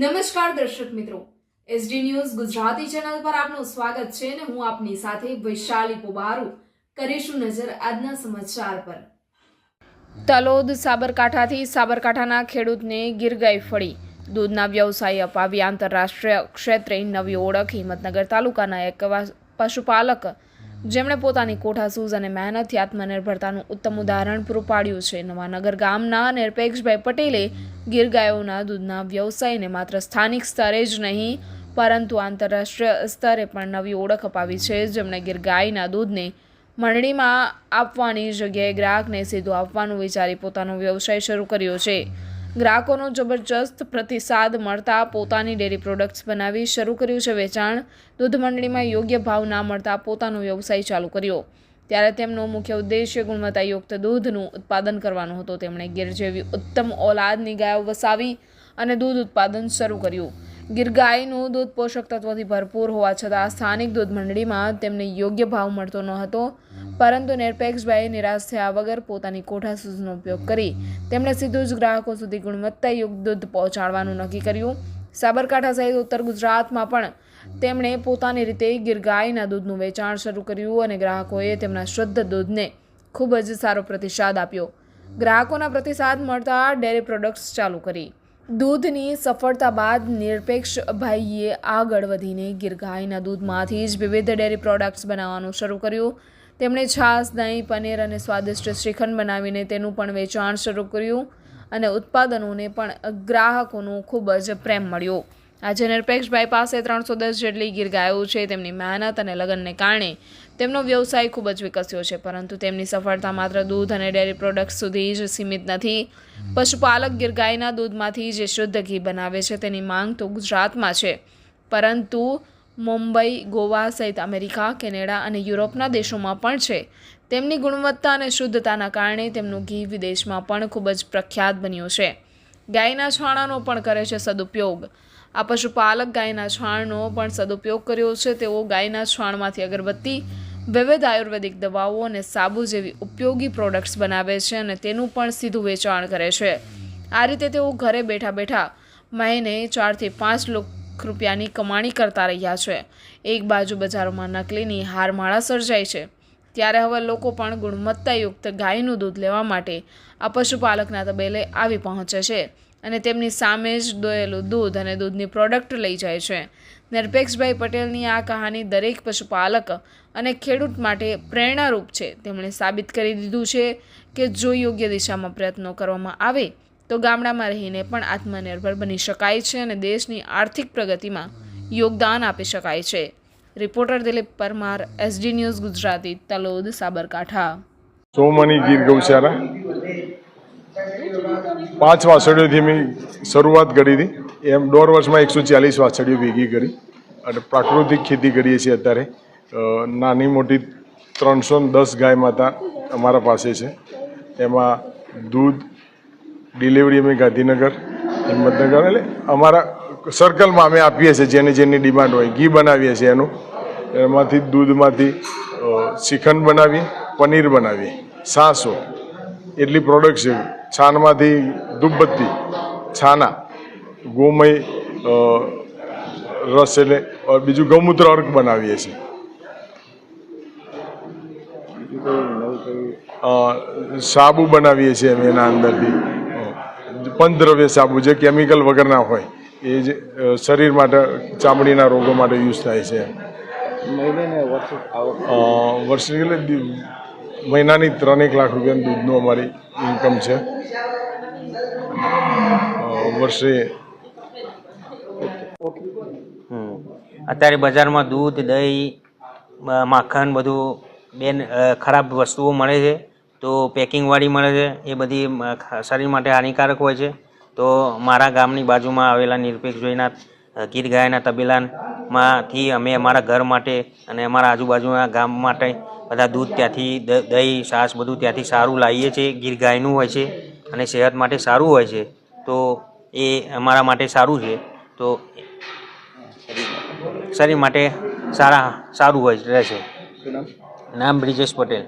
નમસ્કાર દર્શક મિત્રો. એસડી ન્યૂઝ ગુજરાતી ચેનલ પર આપનું સ્વાગત છે અને હું આપની સાથે વૈશાલી પોબારુ કરીશું નજર આજના સમાચાર પર. તલોદ સાબરકાંઠાથી સાબરકાંઠાના ખેડૂતને ગીરગાય ફળી. દૂધના વ્યવસાય અપાવી આંતરરાષ્ટ્રીય ક્ષેત્રે નવી ઓળખ. હિંમતનગર તાલુકાના એક પશુપાલક જેમણે પોતાની કોઠાસૂઝ અને મહેનતથી આત્મનિર્ભરતાનું ઉત્તમ ઉદાહરણ પૂરું પાડ્યું છે. નવાનગર ગામના નિરપેક્ષભાઈ પટેલે ગીર ગાયોના દૂધના વ્યવસાયને માત્ર સ્થાનિક સ્તરે જ નહીં, પરંતુ આંતરરાષ્ટ્રીય સ્તરે પણ નવી ઓળખ અપાવી છે. જેમણે ગીર ગાયના દૂધને મંડળીમાં આપવાની જગ્યાએ ગ્રાહકને સીધું આપવાનું વિચારી પોતાનો વ્યવસાય શરૂ કર્યો છે. ગ્રાહકોનો જબરજસ્ત પ્રતિસાદ મળતા પોતાની ડેરી પ્રોડક્ટ્સ બનાવી શરૂ કર્યું છે વેચાણ. દૂધ મંડળીમાં યોગ્ય ભાવ ના મળતા પોતાનો વ્યવસાય ચાલુ કર્યો. ત્યારે તેમનો મુખ્ય ઉદ્દેશ્ય ગુણવત્તાયુક્ત દૂધનું ઉત્પાદન કરવાનો હતો. તેમણે ગીર જેવી ઉત્તમ ઓલાદની ગાયો વસાવી અને દૂધ ઉત્પાદન શરૂ કર્યું. ગીર ગાયનું દૂધ પોષક તત્વોથી ભરપૂર હોવા છતાં સ્થાનિક દૂધ મંડળીમાં તેમને યોગ્ય ભાવ મળતો ન હતો. પરંતુ નિરપેક્ષભાઈએ નિરાશ થયા વગર પોતાની કોઠા સૂઝનો ઉપયોગ કરી તેમણે સીધું જ ગ્રાહકો સુધી ગુણવત્તાયુક્ત દૂધ પહોંચાડવાનું નક્કી કર્યું. સાબરકાંઠા સહિત ઉત્તર ગુજરાતમાં પણ તેમણે પોતાની રીતે ગીર ગાયના દૂધનું વેચાણ શરૂ કર્યું અને ગ્રાહકોએ તેમના શુદ્ધ દૂધને ખૂબ જ સારો પ્રતિસાદ આપ્યો. ગ્રાહકોના પ્રતિસાદ મળતા ડેરી પ્રોડક્ટ્સ ચાલુ કરી. દૂધની સફળતા બાદ નિરપેક્ષ ભાઈએ આગળ વધીને ગીર ગાયના દૂધમાંથી જ વિવિધ ડેરી પ્રોડક્ટ્સ બનાવવાનું શરૂ કર્યું. તેમણે છાશ, દહીં, પનીર અને સ્વાદિષ્ટ શ્રીખંડ બનાવીને તેનું પણ વેચાણ શરૂ કર્યું અને ઉત્પાદનોને પણ ગ્રાહકોનો ખૂબ જ પ્રેમ મળ્યો. આજે નિરપેક્ષભાઈ પાસે ત્રણસો દસ જેટલી ગીર ગાયો છે. તેમની મહેનત અને લગનને કારણે તેમનો વ્યવસાય ખૂબ જ વિકસ્યો છે, પરંતુ તેમની સફળતા માત્ર દૂધ અને ડેરી પ્રોડક્ટ્સ સુધી જ સીમિત નથી. પશુપાલક ગીર ગાયના દૂધમાંથી જે શુદ્ધ ઘી બનાવે છે તેની માંગ તો ગુજરાતમાં છે, પરંતુ મુંબઈ, ગોવા સહિત અમેરિકા, કેનેડા અને યુરોપના દેશોમાં પણ છે. તેમની ગુણવત્તા અને શુદ્ધતાના કારણે તેમનું ઘી વિદેશમાં પણ ખૂબ જ પ્રખ્યાત બન્યું છે. ગાયના છાણાનો પણ કરે છે સદુપયોગ. આ પશુપાલક ગાયના છાણનો પણ સદુપયોગ કર્યો છે. તેઓ ગાયના છાણમાંથી અગરબત્તી, વિવિધ આયુર્વેદિક દવાઓ અને સાબુ જેવી ઉપયોગી પ્રોડક્ટ્સ બનાવે છે અને તેનું પણ સીધું વેચાણ કરે છે. આ રીતે તેઓ ઘરે બેઠા બેઠા મહિને ચારથી પાંચ લાખ રૂપિયાની કમાણી કરતા રહ્યા છે. એક બાજુ બજારોમાં નકલીની હારમાળા સર્જાય છે. ત્યારે હવે લોકો પણ ગુણવત્તાયુક્ત ગાયનું દૂધ લેવા માટે આ પશુપાલકના તબેલે આવી પહોંચે છે અને તેમની સામે જ દોયેલું દૂધ અને દૂધની પ્રોડક્ટ લઈ જાય છે. નિરપેક્ષભાઈ પટેલની આ કહાની દરેક પશુપાલક અને ખેડૂત માટે પ્રેરણારૂપ છે. તેમણે સાબિત કરી દીધું છે કે જો યોગ્ય દિશામાં પ્રયત્નો કરવામાં આવે તો ગામડામાં રહીને પણ આત્મનિર્ભર બની શકાય છે અને દેશની આર્થિક પ્રગતિમાં યોગદાન આપી શકાય છે. Reporter Dilip Parmar SD news Gujarati, Talod, Sabarkantha. સોમની Gir Gaushala. પાંચ વાછડીઓથી મેં શરૂઆત કરી હતી. એમ દોઢ વર્ષમાં એકસો ચાલીસ વાછડીઓ ભેગી કરી અને પ્રાકૃતિક ખેતી કરીએ છીએ અત્યારે. નાની મોટી ત્રણસો દસ ગાય માતા અમારા પાસે છે. એમાં દૂધ ડિલિવરી અમે ગાંધીનગર હિંમતનગર એટલે અમારા સર્કલમાં અમે આપીએ છીએ જેની જેની ડિમાન્ડ હોય. ઘી બનાવીએ છીએ એનું. એમાંથી દૂધમાંથી શ્રીખંડ બનાવીએ પનીર બનાવીએ સાસો. એટલી પ્રોડક્ટ છે. છાનમાંથી ધૂપબત્તી છાના, ગોમય રસ એટલે બીજું ગૌમૂત્ર અર્ક બનાવીએ છીએ. સાબુ બનાવીએ છીએ અમે એના અંદરથી. પંચદ્રવ્ય સાબુ જે કેમિકલ વગરના હોય એ જે શરીર માટે ચામડીના રોગો માટે યુઝ થાય છે. વર્ષ એટલે મહિનાની ત્રણેક લાખ રૂપિયાનું દૂધનું અમારી ઇન્કમ છે. વર્ષે. અત્યારે બજારમાં દૂધ દહીં માખણ બધું બેન ખરાબ વસ્તુઓ મળે છે. તો પેકિંગવાળી મળે છે. એ બધી શરીર માટે હાનિકારક હોય છે. તો મારા ગામની બાજુમાં આવેલા નિરપેક્ષ જોઈના ગીર ગાયના તબેલામાંથી અમે અમારા ઘર માટે અને અમારા આજુબાજુના ગામ માટે બધા દૂધ ત્યાંથી દહીં છાશ બધું ત્યાંથી સારું લાવીએ છીએ. ગીર ગાયનું હોય છે અને સેહત માટે સારું હોય છે. તો એ અમારા માટે સારું છે. તો શરીર માટે સારા સારું હોય રહેશે નામ બ્રિજેશ પટેલ.